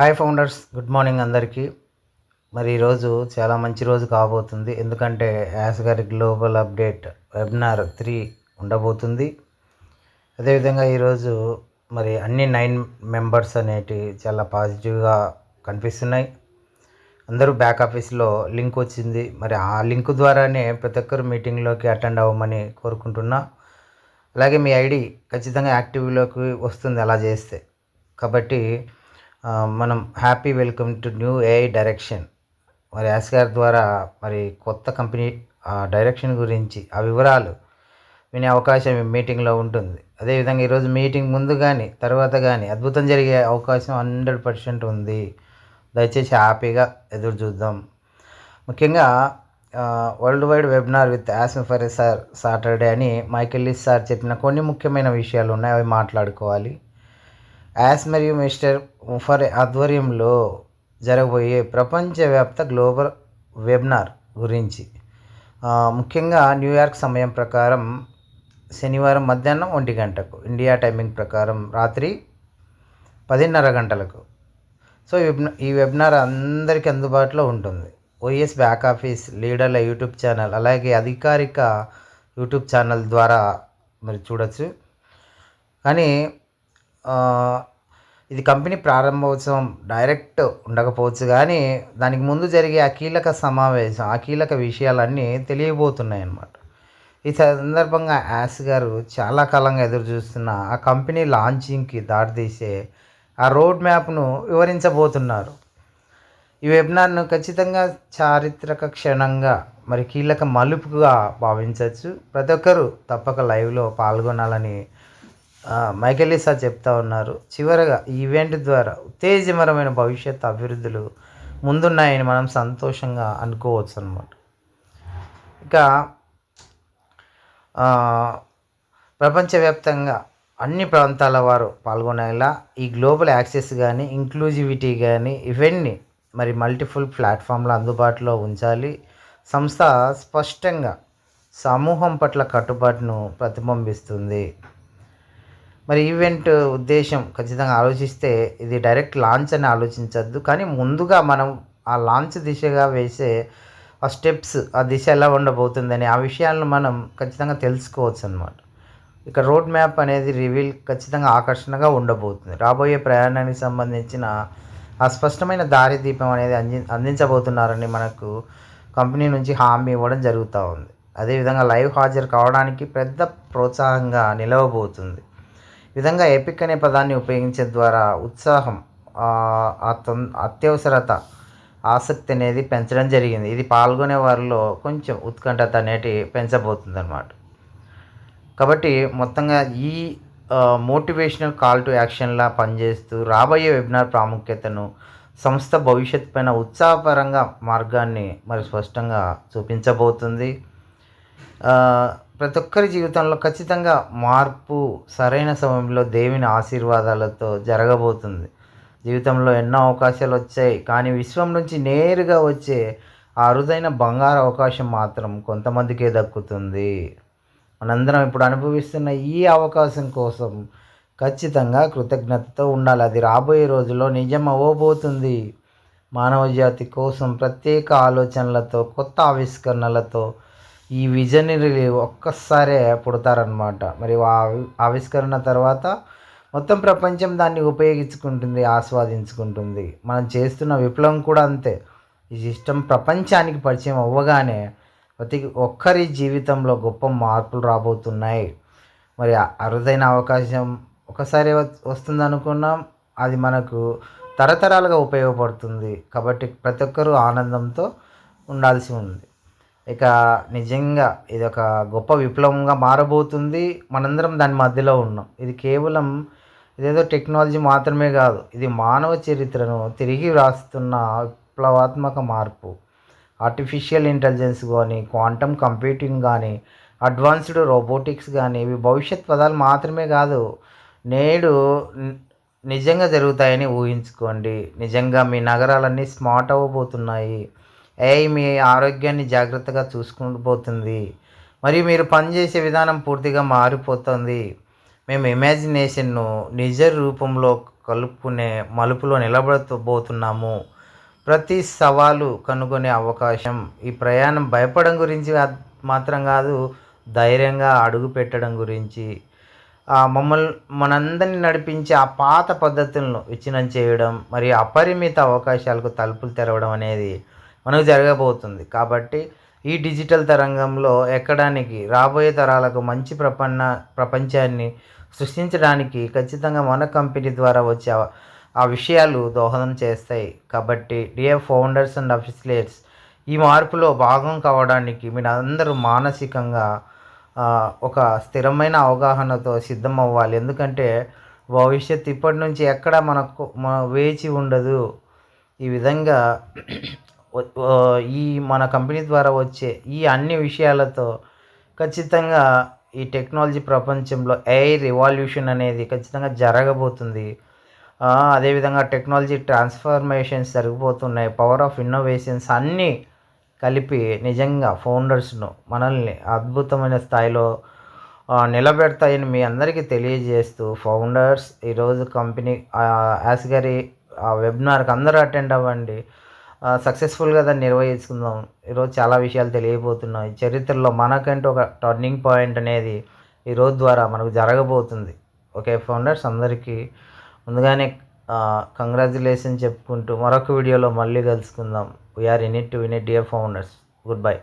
Hi founders good morning అందరికీ. మరి ఈరోజు చాలా మంచి రోజు కాబోతుంది. ఎందుకంటే యాస్ గారి గ్లోబల్ అప్డేట్ వెబినార్ త్రీ ఉండబోతుంది. అదేవిధంగా ఈరోజు మరి అన్ని నైన్ మెంబర్స్ అనేటి చాలా పాజిటివ్గా కనిపిస్తున్నాయి. అందరూ బ్యాక్ ఆఫీస్లో లింక్ వచ్చింది. మరి ఆ లింక్ ద్వారానే ప్రతి ఒక్కరు మీటింగ్లోకి అటెండ్ అవ్వమని కోరుకుంటున్నా. అలాగే మీ ఐడి ఖచ్చితంగా యాక్టివ్లోకి వస్తుంది అలా చేస్తే. కాబట్టి మనం happy welcome to new AI direction. మరి యాస్ గారి ద్వారా మరి కొత్త కంపెనీ డైరెక్షన్ గురించి ఆ వివరాలు వినే అవకాశం మీటింగ్లో ఉంటుంది. అదేవిధంగా ఈరోజు మీటింగ్ ముందు కానీ తర్వాత కానీ అద్భుతం జరిగే అవకాశం హండ్రెడ్ పర్సెంట్ ఉంది. దయచేసి హ్యాపీగా ఎదురు చూద్దాం. ముఖ్యంగా వరల్డ్ వైడ్ వెబినార్ విత్ యాస్ ఫర్ సార్ సాటర్డే అని మైకెల్లిస్ సార్ చెప్పిన కొన్ని ముఖ్యమైన విషయాలు ఉన్నాయి. అవి మాట్లాడుకోవాలి. యాస్ మరియు మిస్టర్ ముఫర్ ఆధ్వర్యంలో జరగబోయే ప్రపంచవ్యాప్త గ్లోబల్ వెబినార్ గురించి. ముఖ్యంగా న్యూయార్క్ సమయం ప్రకారం శనివారం మధ్యాహ్నం ఒంటి గంటకు ఇండియా టైమింగ్ ప్రకారం రాత్రి పదిన్నర గంటలకు. సో ఈ వెబినార్ అందరికీ అందుబాటులో ఉంటుంది. ఓఎస్ బ్యాక్ ఆఫీస్ లీడర్ల యూట్యూబ్ ఛానల్ అలాగే అధికారిక యూట్యూబ్ ఛానల్ ద్వారా మరి చూడొచ్చు. కానీ ఇది కంపెనీ ప్రారంభోత్సవం డైరెక్ట్ ఉండకపోవచ్చు కానీ దానికి ముందు జరిగే ఆ కీలక సమావేశం ఆ కీలక విషయాలన్నీ తెలియబోతున్నాయి అన్నమాట. ఈ సందర్భంగా యాస్ గారు చాలా కాలంగా ఎదురు చూస్తున్న ఆ కంపెనీ లాంచింగ్కి దారితీసే ఆ రోడ్ మ్యాప్ను వివరించబోతున్నారు. ఈ వెబినార్ను ఖచ్చితంగా చారిత్రక క్షణంగా మరి కీలక మలుపుగా భావించవచ్చు. ప్రతి ఒక్కరూ తప్పక లైవ్లో పాల్గొనాలని ఆ, చెప్తా ఉన్నారు. చివరగా ఈవెంట్ ద్వారా ఉత్తేజమరమైన భవిష్యత్ అభివృద్ధులు ముందున్నాయని మనం సంతోషంగా అనుకోవచ్చు అనమాట ఇక ప్రపంచవ్యాప్తంగా అన్ని ప్రాంతాల వారు పాల్గొనేలా ఈ గ్లోబల్ యాక్సెస్ కానీ ఇంక్లూజివిటీ కానీ ఇవన్నీ మరి మల్టిపుల్ ప్లాట్ఫామ్లు అందుబాటులో ఉంచాలి. సంస్థ స్పష్టంగా సమూహం పట్ల కట్టుబాటును ప్రతిబింబిస్తుంది. మరి ఈవెంట్ ఉద్దేశం ఖచ్చితంగా ఆలోచిస్తే ఇది డైరెక్ట్ లాంచ్ అని ఆలోచించద్దు. కానీ ముందుగా మనం ఆ లాంచ్ దిశగా వేసే ఆ స్టెప్స్ ఆ దిశ ఎలా ఉండబోతుందని ఆ విషయాలను మనం ఖచ్చితంగా తెలుసుకోవచ్చు అనమాట ఇక రోడ్ మ్యాప్ అనేది రివీల్ ఖచ్చితంగా ఆకర్షణగా ఉండబోతుంది. రాబోయే ప్రయాణానికి సంబంధించిన ఆ స్పష్టమైన దారి దీపం అనేది అంది అందించబోతున్నారని మనకు కంపెనీ నుంచి హామీ ఇవ్వడం జరుగుతూ ఉంది. అదేవిధంగా లైవ్ హాజరు కావడానికి పెద్ద ప్రోత్సాహంగా నిలవబోతుంది. విధంగా ఎపిక్ అనే పదాన్ని ఉపయోగించే ద్వారా ఉత్సాహం అత్యవసరత ఆసక్తి అనేది పెంచడం జరిగింది. ఇది పాల్గొనే వారిలో కొంచెం ఉత్కంఠత అనేటి పెంచబోతుంది అనమాట కాబట్టి మొత్తంగా ఈ మోటివేషనల్ కాల్ టు యాక్షన్లా పనిచేస్తూ రాబోయే వెబినార్ ప్రాముఖ్యతను సంస్థ భవిష్యత్ పైన ఉత్సాహపరంగా మార్గాన్ని మరి స్పష్టంగా చూపించబోతుంది. ప్రతి ఒక్కరి జీవితంలో ఖచ్చితంగా మార్పు సరైన సమయంలో దేవుని ఆశీర్వాదాలతో జరగబోతుంది. జీవితంలో ఎన్నో అవకాశాలు వచ్చాయి కానీ విశ్వం నుంచి నేరుగా వచ్చే ఆ అరుదైన బంగారు అవకాశం మాత్రం కొంతమందికే దక్కుతుంది. మనందరం ఇప్పుడు అనుభవిస్తున్న ఈ అవకాశం కోసం ఖచ్చితంగా కృతజ్ఞతతో ఉండాలి. అది రాబోయే రోజుల్లో నిజం అవ్వబోతుంది. మానవ జాతి కోసం ప్రత్యేక ఆలోచనలతో కొత్త ఆవిష్కరణలతో ఈ విజనరీ ఒక్కసారే పుడతారనమాట మరి ఆ ఆవిష్కరణ తర్వాత మొత్తం ప్రపంచం దాన్ని ఉపయోగించుకుంటుంది ఆస్వాదించుకుంటుంది. మనం చేస్తున్న విప్లవం కూడా అంతే. ఈ సిస్టమ్ ప్రపంచానికి పరిచయం అవ్వగానే ప్రతి ఒక్కరి జీవితంలో గొప్ప మార్పులు రాబోతున్నాయి. మరి అరుదైన అవకాశం ఒకసారి వస్తుంది అనుకున్నాం అది మనకు తరతరాలుగా ఉపయోగపడుతుంది. కాబట్టి ప్రతి ఒక్కరూ ఆనందంతో ఉండాల్సి ఉంది. ఇక నిజంగా ఇది ఒక గొప్ప విప్లవంగా మారబోతుంది. మనందరం దాని మధ్యలో ఉన్నాం. ఇది కేవలం ఇదేదో టెక్నాలజీ మాత్రమే కాదు ఇది మానవ చరిత్రను తిరిగి వ్రాస్తున్న విప్లవాత్మక మార్పు. ఆర్టిఫిషియల్ ఇంటెలిజెన్స్ కానీ క్వాంటమ్ కంప్యూటింగ్ కానీ అడ్వాన్స్డ్ రోబోటిక్స్ కానీ ఇవి భవిష్యత్ పదాలు మాత్రమే కాదు నేడు నిజంగా జరుగుతాయని ఊహించుకోండి. నిజంగా మీ నగరాలన్నీ స్మార్ట్ అవ్వబోతున్నాయి. ఏఐ మీ ఆరోగ్యాన్ని జాగ్రత్తగా చూసుకుంటూ పోతుంది. మరియు మీరు పనిచేసే విధానం పూర్తిగా మారిపోతుంది. మేము ఇమాజినేషన్ను నిజ రూపంలో కలుపుకునే మలుపులో నిలబడబోతున్నాము. ప్రతి సవాలు కనుగొనే అవకాశం ఈ ప్రయాణం భయపడడం గురించి మాత్రం కాదు ధైర్యంగా అడుగు పెట్టడం గురించి. మమ్మల్ని మనందరిని నడిపించే ఆ పాత పద్ధతులను విచ్ఛిన్నం చేయడం మరియు అపరిమిత అవకాశాలకు తలుపులు తెరవడం అనేది మనకు జరగబోతుంది. కాబట్టి ఈ డిజిటల్ తరంగంలో ఎక్కడానికి రాబోయే తరాలకు మంచి ప్రపన్న ప్రపంచాన్ని సృష్టించడానికి ఖచ్చితంగా మన కంపెనీ ద్వారా వచ్చే ఆ- విషయాలు దోహదం చేస్తాయి. కాబట్టి డియర్ ఫౌండర్స్ అండ్ అఫిసిలేట్స్ ఈ మార్పులో భాగం కావడానికి మీరు అందరూ మానసికంగా ఒక స్థిరమైన అవగాహనతో సిద్ధం అవ్వాలి ఎందుకంటే భవిష్యత్ ఇప్పటి నుంచి ఎక్కడ మనకు వేచి ఉండదు. ఈ విధంగా ఈ మన కంపెనీ ద్వారా వచ్చే ఈ అన్ని విషయాలతో ఖచ్చితంగా ఈ టెక్నాలజీ ప్రపంచంలో ఏఐ రివాల్యూషన్ అనేది ఖచ్చితంగా జరగబోతుంది. అదేవిధంగా టెక్నాలజీ ట్రాన్స్ఫర్మేషన్స్ జరిగిపోతున్నాయి పవర్ ఆఫ్ ఇన్నోవేషన్స్ అన్నీ కలిపి నిజంగా ఫౌండర్స్ను మనల్ని అద్భుతమైన స్థాయిలో నిలబెడతాయని మీ అందరికీ తెలియజేస్తూ ఫౌండర్స్ ఈరోజు కంపెనీ యాస్గరి ఆ వెబినార్కి అందరూ అటెండ్ అవ్వండి. సక్సెస్ఫుల్గా దాన్ని నిర్వహించుకుందాం ఈరోజు చాలా విషయాలు తెలియబోతున్నాయి. చరిత్రలో మనకంటూ ఒక టర్నింగ్ పాయింట్ అనేది ఈరోజు ద్వారా మనకు జరగబోతుంది. ఓకే ఫౌండర్స్ అందరికీ ముందుగానే కంగ్రాచులేషన్ చెప్పుకుంటూ మరొక వీడియోలో మళ్ళీ కలుసుకుందాం. We are in it to win it dear founders goodbye